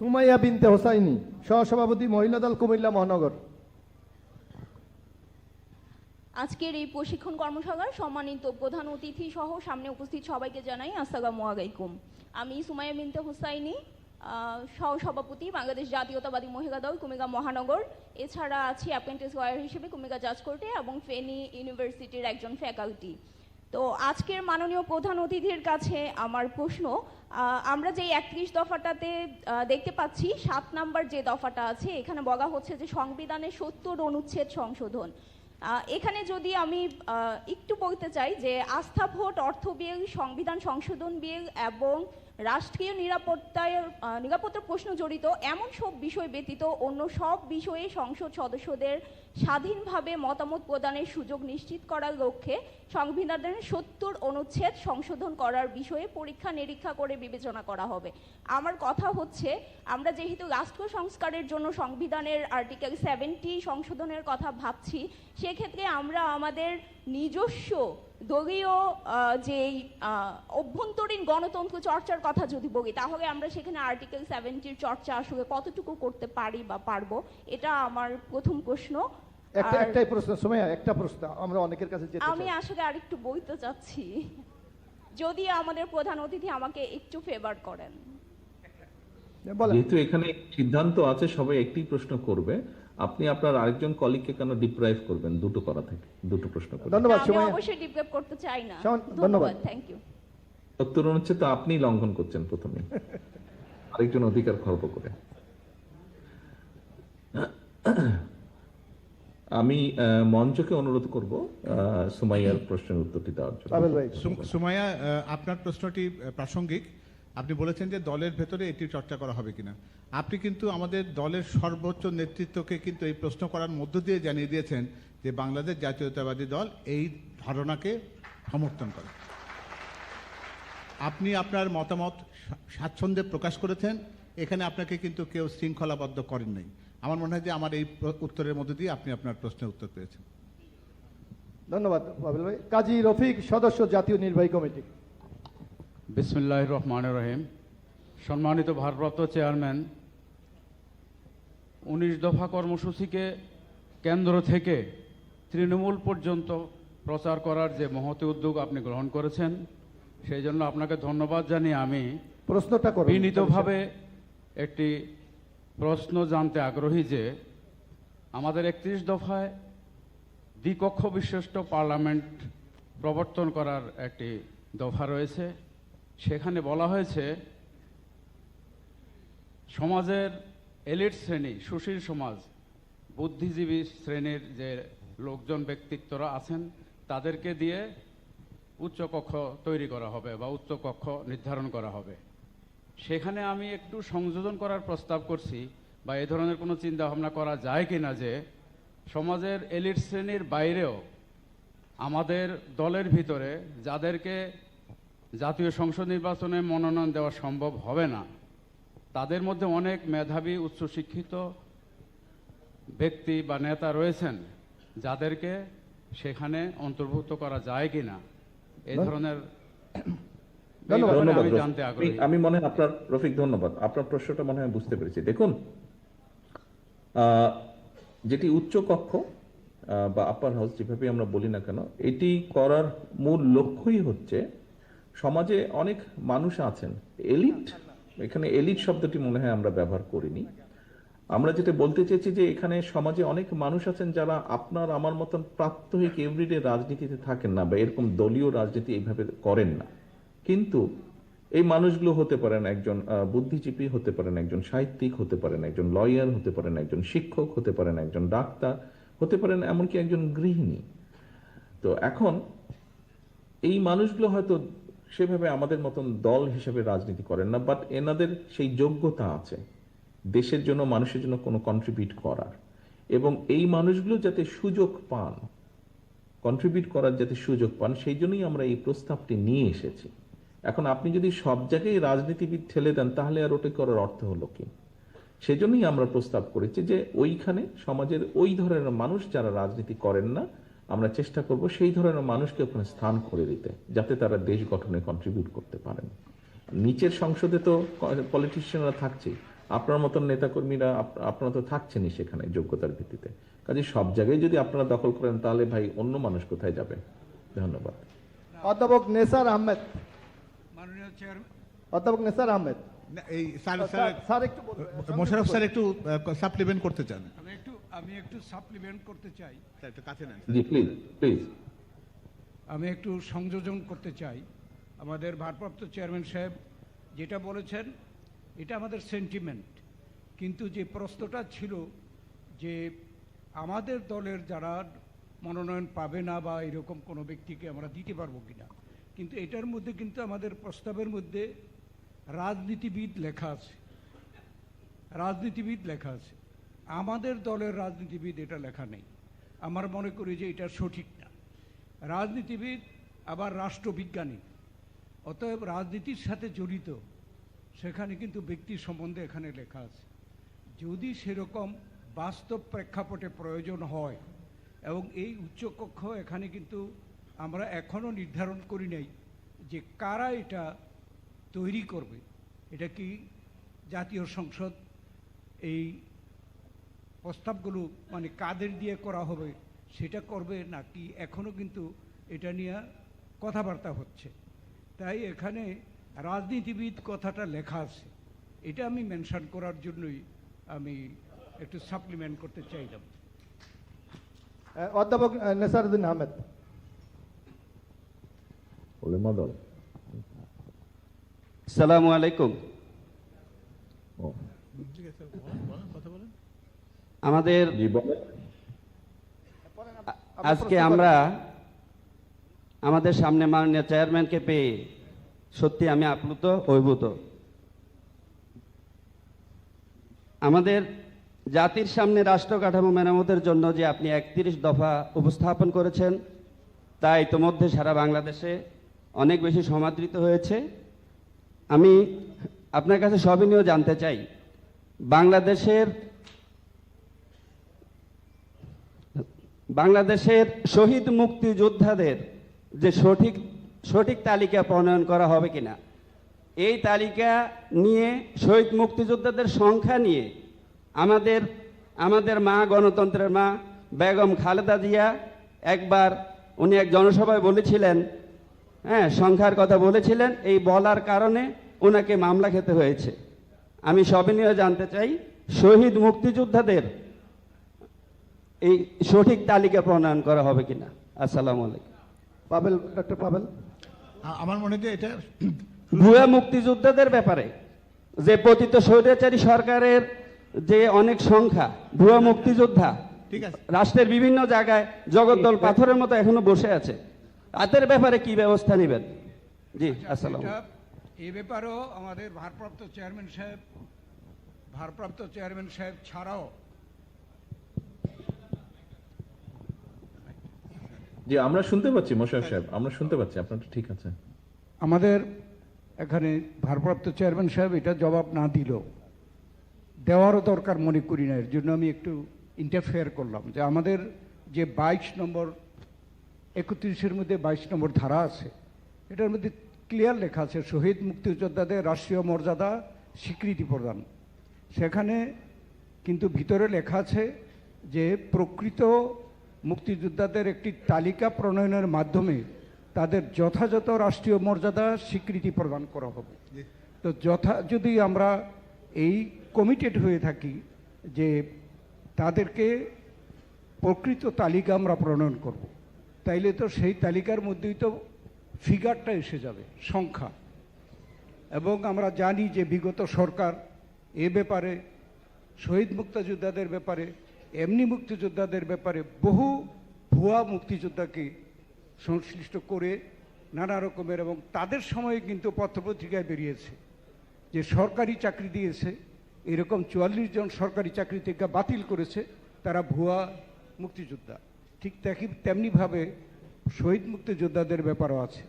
সুমাইয়া বিনতে হোসাইনি, সহসভাপতি মহিলা দল কুমিল্লা মহানগর। আজকের এই প্রশিক্ষণ কর্মশালার সম্মানিত প্রধান অতিথি সহ সামনে উপস্থিত সবাইকে জানাই আসসালামু আলাইকুম। আমি সুমাইয়া বিনতে হুসাইনি সহসভাপতি বাংলাদেশ জাতীয়তাবাদী মহিলা দল কুমিল্লা মহানগর। এছাড়া আছি অ্যাপ্রেন্টিস লয়ার হিসেবে কুমিল্লা জাজ কোর্টে এবং ফেনী ইউনিভার্সিটির একজন ফ্যাকাল্টি। তো আজকের মাননীয় প্রধান অতিথির কাছে আমার প্রশ্ন আমরা যে একত্রিশ দফাটাতে দেখতে পাচ্ছি, সাত নাম্বার যে দফাটা আছে, এখানে বলা হচ্ছে যে সংবিধানের সত্তর অনুচ্ছেদ সংশোধন। এখানে যদি আমি একটু বলতে চাই যে আস্থা ভোট, অর্থ বিল, সংবিধান সংশোধন বিল এবং রাষ্ট্রীয় নিরাপত্তায় নিরাপত্তার প্রশ্ন জড়িত, এমন সব বিষয় ব্যতীত অন্য সব বিষয়ে সংসদ সদস্যদের স্বাধীনভাবে মতামত প্রদানের সুযোগ নিশ্চিত করার লক্ষ্যে সংবিধানের সত্তর অনুচ্ছেদ সংশোধন করার বিষয়ে পরীক্ষা নিরীক্ষা করে বিবেচনা করা হবে। আমার কথা হচ্ছে, আমরা যেহেতু রাষ্ট্র সংস্কারের জন্য সংবিধানের আর্টিকেল সেভেন্টি সংশোধনের কথা ভাবছি, সেক্ষেত্রে আমরা আমাদের নিজস্ব দলীয় আহ, অভ্যন্তরীণ গণতন্ত্র চর্চার কথা যদি বলি তাহলে আমরা সেখানে আর্টিকেল সেভেন্টির চর্চা আসলে কতটুকু করতে পারি বা পারব এটা আমার প্রথম প্রশ্ন একটা একটাই প্রশ্ন সুমাইয়া একটা প্রশ্ন আমরা অনেকের কাছে যেতে আমি। আসলে আরেকটু বলতে চাচ্ছি যদি আমাদের প্রধান অতিথি আমাকে একটু ফেভার করেন যেহেতু এখানে সিদ্ধান্ত আছে সবাই একটি প্রশ্ন করবে। আপনি আপনার আরেকজন কলিগকে কেন ডিপ্রাইভ করবেন দুটো করা থেকে দুটো প্রশ্ন করবেন ধন্যবাদ আমি অবশ্যই ডিপ্রেপ করতে চাই না। ধন্যবাদ। থ্যাংক ইউ সত্তর হচ্ছে তো আপনি লঙ্ঘন করছেন প্রথমে। আরেকজন অধিকার খর্ব করে। আমি আহ, মঞ্চকে অনুরোধ করব আহ, সুমাইয়ার প্রশ্নের উত্তরটি দেওয়ার জন্য। সুমাইয়া আপনার প্রশ্নটি প্রাসঙ্গিক। আপনি বলেছেন যে দলের ভেতরে এটি চর্চা করা হবে কিনা। আপনি কিন্তু আমাদের দলের সর্বোচ্চ নেতৃত্বকে কিন্তু এই প্রশ্ন করার মধ্য দিয়ে জানিয়ে দিয়েছেন যে বাংলাদেশ জাতীয়তাবাদী দল এই ধারণাকে সমর্থন করে। আপনি আপনার মতামত স্বাচ্ছন্দ্যে প্রকাশ করেছেন, এখানে আপনাকে কিন্তু কেউ শৃঙ্খলাবদ্ধ করেন নাই। আমার মনে হয় যে আমার এই উত্তরের মধ্য দিয়ে আপনি আপনার প্রশ্নের উত্তর পেয়েছেন। ধন্যবাদ ভাই। কাজী রফিক সদস্য জাতীয় নির্বাহী কমিটি। বিসমিল্লাহ রহমান রহিম। সম্মানিত ভারপ্রাপ্ত চেয়ারম্যান উনিশ দফা কর্মসূচিকে কেন্দ্র থেকে তৃণমূল পর্যন্ত প্রচার করার যে মহতি উদ্যোগ আপনি গ্রহণ করেছেন সেই জন্য আপনাকে ধন্যবাদ জানিয়ে আমি প্রশ্নটা বিনীতভাবে একটি প্রশ্ন জানতে আগ্রহী যে আমাদের একত্রিশ দফায় দ্বিকক্ষ বিশিষ্ট পার্লামেন্ট প্রবর্তন করার একটি দফা রয়েছে। সেখানে বলা হয়েছে, সমাজের এলিট শ্রেণি, সুশীল সমাজ, বুদ্ধিজীবী শ্রেণির যে লোকজন, ব্যক্তিত্বরা আছেন, তাদেরকে দিয়ে উচ্চকক্ষ তৈরি করা হবে বা উচ্চকক্ষ নির্ধারণ করা হবে। সেখানে আমি একটু সংযোজন করার প্রস্তাব করছি বা এ ধরনের কোনো চিন্তা ভাবনা করা যায় কিনা যে সমাজের এলিট শ্রেণির বাইরেও আমাদের দলের ভিতরে যাদেরকে জাতীয় সংসদ নির্বাচনে মনোনয়ন দেওয়া সম্ভব হবে না। তাদের মধ্যে অনেক মেধাবী উচ্চশিক্ষিত ব্যক্তি বা নেতা রয়েছেন যাদেরকে সেখানে অন্তর্ভুক্ত করা যায় কিনা। এই ধরনের এই ধন্যবাদ। আমি মনে হয় আপনার রফিক ধন্যবাদ। আপনার প্রশ্নটা মনে হয় বুঝতে পেরেছি। দেখুন আহ, যেটি উচ্চ কক্ষ বা আপার হাউস যেভাবে আমরা বলি না কেন এটি করার মূল লক্ষ্যই হচ্ছে সমাজে অনেক মানুষ আছেন। এলিট? এখানে এলিট শব্দটি মনে হয় আমরা ব্যবহার করিনি। আমরা যেটা বলতে চেয়েছি যে এখানে সমাজে অনেক মানুষ আছেন যারা আপনার, আমার মতন প্রাত্যহিক এভরিডে রাজনীতিতে থাকেন না বা এরকম দলীয় রাজনীতি এইভাবে করেন না। কিন্তু এই মানুষগুলো হতে পারেন একজন বুদ্ধিজীবী হতে পারেন একজন, সাহিত্যিক হতে পারেন একজন, লয়ার হতে পারেন একজন, শিক্ষক হতে পারেন একজন, ডাক্তার হতে পারেন এমনকি একজন গৃহিণী। তো এখন এই মানুষগুলো হয়তো সেভাবে আমাদের মতন দল হিসেবে রাজনীতি করেন না বাট এনাদের সেই যোগ্যতা আছে দেশের জন্য, মানুষের জন্য কোনো কন্ট্রিবিউট করার। এবং এই মানুষগুলো যাতে সুযোগ পান কন্ট্রিবিউট করার যাতে সুযোগ পান, সেই জন্যই আমরা এই প্রস্তাবটি নিয়ে এসেছি। এখন আপনি যদি সব জায়গায় রাজনীতিবিদ ঠেলে দেন, তাহলে আর ওটা করার অর্থ হলো কি? সেজন্যই আমরা প্রস্তাব করেছি যে ওইখানে সমাজের ওই ধরনের মানুষ যারা রাজনীতি করেন না আমরা চেষ্টা করব সেই ধরনের মানুষকে ওখানে স্থান করে দিতে যাতে তারা দেশ গঠনে কন্ট্রিবিউট করতে পারেন। নিচের সংসদে তো পলিটিশিয়ানরা থাকছে আপনার মতন নেতাকর্মীরা আপনারা তো থাকছেনই সেখানে যোগ্যতার ভিত্তিতে। কাজে সব জায়গায় যদি আপনারা দখল করেন তাহলে ভাই অন্য মানুষ কোথায় যাবে? ধন্যবাদ। অধ্যাপক নেসার আহমেদ। মাননীয় চেয়ারম্যান অধ্যাপক নেসার আহমেদ। এই স্যার স্যার স্যার স্যার একটু মোশারফ স্যার একটু সাপ্লিমেন্ট করতে চান। আমি একটু সাপ্লিমেন্ট করতে চাই। একটু কাছে নেন। জি প্লিজ প্লিজ আমি একটু সংযোজন করতে চাই। আমাদের ভারপ্রাপ্ত চেয়ারম্যান সাহেব যেটা বলেছেন এটা আমাদের সেন্টিমেন্ট কিন্তু যে প্রশ্নটা ছিল যে আমাদের দলের যারা মনোনয়ন পাবে না বা এরকম কোনো ব্যক্তিকে আমরা দিতে পারব কিনা কিন্তু এটার মধ্যে কিন্তু আমাদের প্রস্তাবের মধ্যে রাজনীতিবিদ লেখা আছে। রাজনীতিবিদ লেখা আছে। আমাদের দলের রাজনীতিবিদ এটা লেখা নেই। আমার মনে করি যে এটা সঠিক না। রাজনীতিবিদ, আবার রাষ্ট্রবিজ্ঞানী। অতএব রাজনীতির সাথে জড়িত, সেখানে কিন্তু ব্যক্তি সম্বন্ধে এখানে লেখা আছে। যদি সেরকম বাস্তব প্রেক্ষাপটে প্রয়োজন হয়, এবং এই উচ্চকক্ষ এখানে কিন্তু আমরা এখনও নির্ধারণ করি নাই যে কারা এটা তৈরি করবে। এটা কি জাতীয় সংসদ, এই প্রস্তাবগুলো মানে কাদের দিয়ে করা হবে সেটা করবে নাকি এখনও কিন্তু এটা নিয়ে কথাবার্তা হচ্ছে। তাই এখানে রাজনীতিবিদ কথাটা লেখা আছে। এটা আমি মেনশন করার জন্যই আমি একটু সাপ্লিমেন্ট করতে চাইলাম। অধ্যাপক আহ, নেসারউদ্দিন আহমেদ। ওলেমা সালামু আলাইকুম। আমাদের আজকে আমরা আমাদের সামনে মাননীয় চেয়ারম্যানকে পেয়ে সত্যি আমি আপ্লুত অভিভূত। আমাদের জাতির সামনে রাষ্ট্র কাঠামো মেরামতের জন্য যে আপনি একত্রিশ দফা উপস্থাপন করেছেন তা ইতোমধ্যে সারা বাংলাদেশে অনেক বেশি সমাদৃত হয়েছে। আমি আপনার কাছে সবিনীয় জানতে চাই বাংলাদেশের বাংলাদেশের শহীদ মুক্তিযোদ্ধাদের যে সঠিক সঠিক তালিকা প্রণয়ন করা হবে কিনা, এই তালিকা নিয়ে শহীদ মুক্তিযোদ্ধাদের সংখ্যা নিয়ে আমাদের আমাদের মা গণতন্ত্রের মা বেগম খালেদা জিয়া একবার উনি এক জনসভায় বলেছিলেন হ্যাঁ সংখ্যার কথা বলেছিলেন, এই বলার কারণে ওনাকে মামলা খেতে হয়েছে। আমি সবিনয় জানতে চাই, শহীদ মুক্তিযোদ্ধাদের এই সঠিক তালিকা প্রণয়ন করা হবে কিনা? আসসালামু আলাইকুম। পাবেল ডক্টর পাবেল? আমার মনে হয় এটা ভুয়া মুক্তিযোদ্ধাদের ব্যাপারে যে পতিত স্বৈরাচারী সরকারের যে অনেক সংখ্যা ভুয়া মুক্তিযোদ্ধা ঠিক আছে। রাষ্ট্রের বিভিন্ন জায়গায় জগদ্দল পাথরের মতো এখনও বসে আছে। তাদের ব্যাপারে কি ব্যবস্থা নেবেন? জি আসসালাম এ ব্যাপারেও আমাদের ভারপ্রাপ্ত চেয়ারম্যান সাহেব ভারপ্রাপ্ত চেয়ারম্যান সাহেব ছাড়াও জি আমরা শুনতে পাচ্ছি মোশারফ সাহেব, আমরা শুনতে পাচ্ছি, আপনারটা ঠিক আছে। আমাদের এখানে ভারপ্রাপ্ত চেয়ারম্যান সাহেব এটা জবাব না দিল। দেওয়ারও দরকার মনে করি না, এর জন্য আমি একটু ইন্টারফেয়ার করলাম যে আমাদের যে বাইশ নম্বর, একত্রিশের মধ্যে বাইশ নম্বর ধারা আছে, এটার মধ্যে ক্লিয়ার লেখা আছে, শহীদ মুক্তিযোদ্ধাদের রাষ্ট্রীয় মর্যাদা স্বীকৃতি প্রদান। সেখানে কিন্তু ভিতরে লেখা আছে যে প্রকৃত মুক্তিযোদ্ধাদের একটি তালিকা প্রণয়নের মাধ্যমে তাদের যথাযথ রাষ্ট্রীয় মর্যাদা স্বীকৃতি প্রদান করা হবে তো যথা যদি আমরা এই কমিটেড হয়ে থাকি যে তাদেরকে প্রকৃত তালিকা আমরা প্রণয়ন করব। তাইলে তো সেই তালিকার মধ্যেই তো ফিগারটা এসে যাবে সংখ্যা এবং আমরা জানি যে বিগত সরকার এ ব্যাপারে শহীদ মুক্তিযোদ্ধাদের ব্যাপারে এমনি মুক্তিযোদ্ধাদের ব্যাপারে বহু ভুয়া মুক্তিযোদ্ধাকে সংশ্লিষ্ট করে নানা রকমের এবং তাদের সময়ে কিন্তু পত্রপত্রিকায় বেরিয়েছে যে সরকারি চাকরি দিয়েছে এরকম চুয়াল্লিশ জন সরকারি চাকরি থেকে বাতিল করেছে তারা ভুয়া মুক্তিযোদ্ধা। ঠিক তেমনি তেমনিভাবে শহীদ মুক্তিযোদ্ধাদের ব্যাপারও আছে।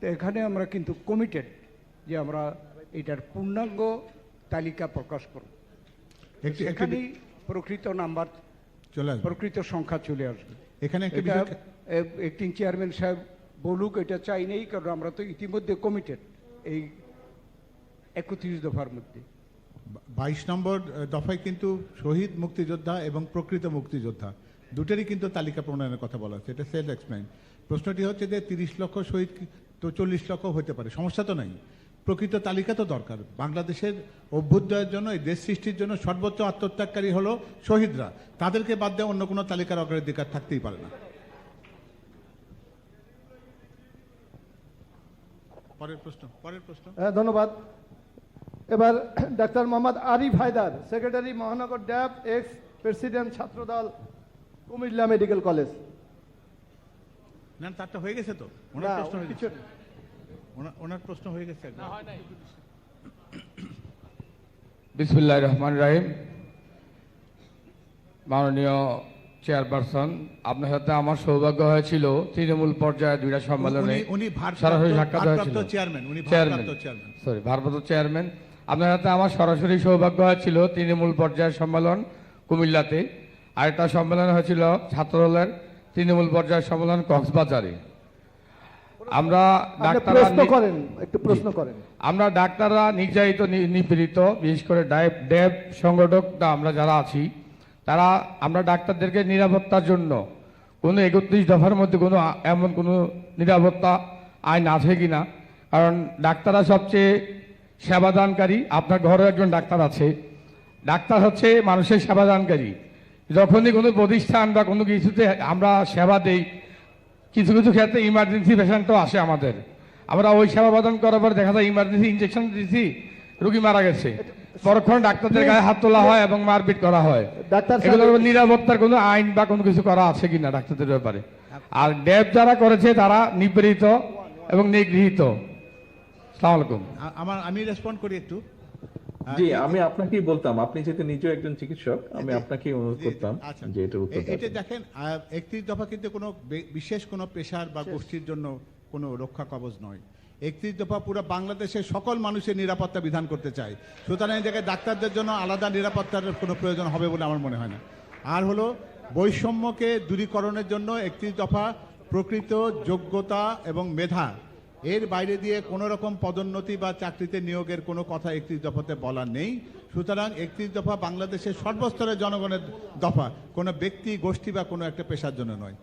তো এখানে আমরা কিন্তু কমিটেড যে আমরা এটার পূর্ণাঙ্গ তালিকা প্রকাশ করব। এখানেই প্রকৃত নাম্বার চলে আসবে। প্রকৃত সংখ্যা চলে আসবে। এখানে একটা বিষয় অ্যাক্টিং চেয়ারম্যান সাহেব বলুক এটা চাই নেই কারণ আমরা তো ইতিমধ্যে কমিটেড এই একত্রিশ দফার মধ্যে। বাইশ নম্বর দফায় কিন্তু শহীদ মুক্তিযোদ্ধা এবং প্রকৃত মুক্তিযোদ্ধা। দুটোরই কিন্তু তালিকা প্রণয়নের কথা বলা হচ্ছে এটা সেলফ এক্সপ্লেন প্রশ্নটি হচ্ছে যে তিরিশ লক্ষ শহীদ তো চল্লিশ লক্ষ হতে পারে সমস্যা তো নাই। প্রকৃত তালিকা তো দরকার। বাংলাদেশের অভ্যুদয়ের জন্য এই দেশ সৃষ্টির জন্য সর্বোচ্চ আত্মত্যাগকারী হলো শহীদরা। তাদেরকে বাদ দিয়ে অন্য কোনো তালিকার অগ্রাধিকার থাকতেই পারে না। পরের প্রশ্ন পরের প্রশ্ন। হ্যাঁ ধন্যবাদ। এবার ডাক্তার মোহাম্মদ আরিফ হায়দার সেক্রেটারি মহানগর DAB ex president Chhatradal Cumilla medical college. না তারটা হয়ে গেছে তো? না, প্রশ্ন হয়ে গেছে। ওনার- প্রশ্ন হয়ে গেছে বিসমুল্লাহ রহমান রাহিম। মাননীয় চেয়ারপারসন আপনার সাথে আমার সৌভাগ্য হয়েছিল তৃণমূল পর্যায়ে দুইটা সম্মেলনে সরাসরি সাক্ষাৎ হয়েছিল। চেয়ারম্যান। সরি ভারপ্রাপ্ত চেয়ারম্যান। আপনার সাথে আমার সরাসরি সৌভাগ্য হয়েছিল তৃণমূল পর্যায়ের সম্মেলন কুমিল্লাতে। আরেকটা সম্মেলন হয়েছিল ছাত্রদলের তৃণমূল পর্যায়ের সম্মেলন কক্সবাজারে। আমরা ডাক্তাররা প্রশ্ন করেন একটু প্রশ্ন করেন। আমরা ডাক্তাররা নির্যাতিত নিপীড়িত বিশেষ করে ডাইভ ড্যাব সংগঠকরা আমরা যারা আছি তারা আমরা ডাক্তারদেরকে নিরাপত্তার জন্য কোনো একত্রিশ দফার মধ্যে কোনো এমন কোনো নিরাপত্তা আইন আছে কি না? কারণ ডাক্তাররা সবচেয়ে সেবাদানকারী আপনার ঘরে একজন ডাক্তার আছে। ডাক্তার হচ্ছে মানুষের সেবাদানকারী। যখনই কোনো প্রতিষ্ঠান বা কোনো কিছুতে আমরা সেবা দেই কিছু কিছু ক্ষেত্রে ইমার্জেন্সি পেশেন্টও আসে আমাদের। আমরা ওই সেবা প্রদান করার পর দেখা যায় ইমার্জেন্সি ইঞ্জেকশন দিয়েছি রুগী মারা গেছে। পরক্ষণে ডাক্তারদের গায়ে হাত তোলা হয় এবং মারপিট করা হয়। এগুলোর নিরাপত্তার কোনো আইন বা কোনো কিছু করা আছে কিনা ডাক্তারদের ব্যাপারে। আর ড্যাব যারা করেছে তারা নিপীড়িত এবং নিগৃহীত। আমার আমি রেসপন্ড করি একটু। জি আমি আপনাকেই বলতাম আপনি যেহেতু নিজেও একজন চিকিৎসক আমি আপনাকেই অনুরোধ করতাম আচ্ছা। যে এটার উত্তর এটা দেখেন একত্রিশ দফা কিন্তু কোনো বিশেষ কোনো পেশার বা গোষ্ঠীর জন্য কোনো রক্ষা কবচ নয়। একত্রিশ দফা পুরো বাংলাদেশের সকল মানুষের নিরাপত্তা বিধান করতে চায়। সুতরাং এই জায়গায় ডাক্তারদের জন্য আলাদা নিরাপত্তার কোনো প্রয়োজন হবে বলে আমার মনে হয় না। আর হলো বৈষম্যকে দূরীকরণের জন্য একত্রিশ দফা প্রকৃত যোগ্যতা এবং মেধা এর বাইরে দিয়ে কোনো রকম পদোন্নতি বা চাকরিতে নিয়োগের কোনো কথা একত্রিশ দফাতে বলা নেই। সুতরাং একত্রিশ দফা বাংলাদেশের সর্বস্তরের জনগণের দফা, কোনো ব্যক্তি গোষ্ঠী বা কোনো একটা পেশার জন্য নয়।